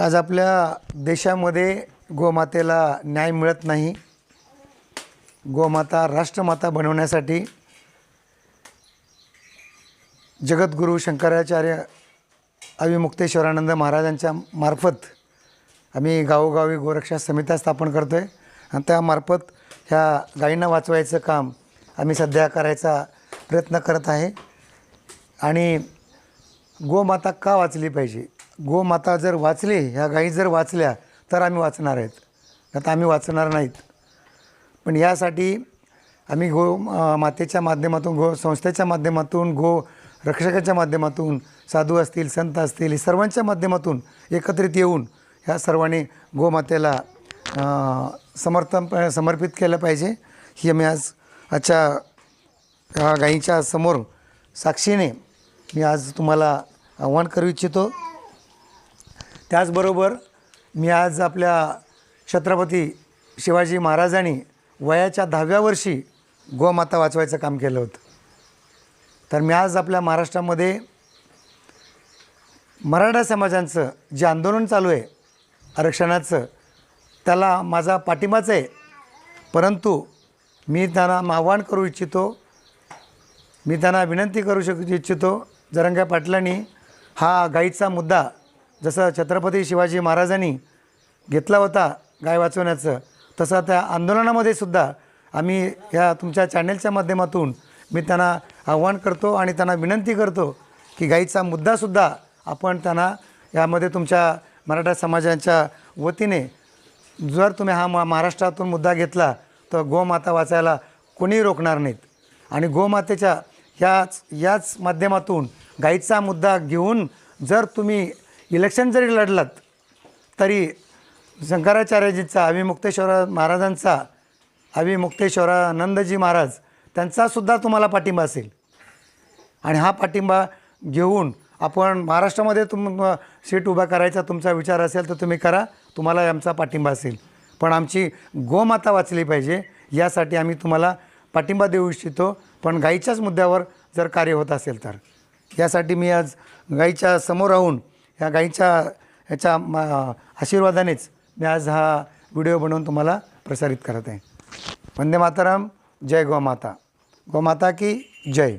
आज आपल्या देशामध्ये गोमातेला न्याय मिळत नाही. गोमाता राष्ट्रमाता बनवण्यासाठी जगद्गुरू शंकराचार्य अविमुक्तेश्वरानंद महाराजांच्या मार्फत आम्ही गावोगावी गोरक्षा समित्या स्थापन करतो आहे आणि त्यामार्फत ह्या गायींना वाचवायचं काम आम्ही सध्या करायचा प्रयत्न करत आहे. आणि गोमाता का वाचली पाहिजे? गोमाता जर वाचली ह्या गायी जर वाचल्या तर आम्ही वाचणार आहेत. आता आम्ही वाचणार नाहीत. पण यासाठी आम्ही गो मातेच्या माध्यमातून गो संस्थेच्या माध्यमातून गो रक्षकाच्या माध्यमातून साधू असतील संत असतील सर्वांच्या माध्यमातून एकत्रित येऊन ह्या सर्वांनी गोमातेला समर्थन समर्पित केलं पाहिजे. ही आम्ही आज आजच्या ह्या समोर साक्षीने मी आज तुम्हाला आव्हान करू इच्छितो. त्याचबरोबर मी आज आपल्या छत्रपती शिवाजी महाराजांनी वयाच्या दहाव्या वर्षी गोमाता वाचवायचं काम केलं होतं. तर मी आज आपल्या महाराष्ट्रामध्ये मराठा समाजांचं जे आंदोलन चालू आहे आरक्षणाचं त्याला माझा पाठिंबाच आहे. परंतु मी त्यांना आव्हान करू इच्छितो मी त्यांना विनंती करू शक इच्छितो जरंग्या पाटलांनी हा गाईचा मुद्दा जसं छत्रपती शिवाजी महाराजांनी घेतला होता गाय वाचवण्याचं तसं त्या आंदोलनामध्ये सुद्धा आम्ही ह्या तुमच्या चॅनेलच्या माध्यमातून मी त्यांना आव्हान करतो आणि त्यांना विनंती करतो की गाईचा मुद्दासुद्धा आपण त्यांना यामध्ये तुमच्या मराठा समाजाच्या वतीने जर तुम्ही हा मा महाराष्ट्रातून मुद्दा घेतला तर गोमाता वाचायला कोणीही रोखणार नाहीत. आणि गोमातेच्या ह्याच याच माध्यमातून गाईचा मुद्दा घेऊन जर तुम्ही इलेक्शन जरी लढलात तरी शंकराचार्यजीचा अविमुक्तेश्वर महाराजांचा अविमुक्तेश्वरानंदजी महाराज त्यांचासुद्धा तुम्हाला पाठिंबा असेल. आणि हा पाठिंबा घेऊन आपण महाराष्ट्रामध्ये तुम सीट उभा करायचा तुमचा विचार असेल तर तुम्ही करा तुम्हाला आमचा पाठिंबा असेल. पण आमची गोमाता वाचली पाहिजे यासाठी आम्ही तुम्हाला पाठिंबा देऊ इच्छितो. पण गाईच्याच मुद्द्यावर जर कार्य होत असेल तर. यासाठी मी आज गाईच्या समोर राहून ह्या गाईंच्या ह्याच्या मा आशीर्वादानेच मी आज हा व्हिडिओ बनवून तुम्हाला प्रसारित करत आहे. वंदे मातरम जय गोमाता. गोमाता की जय.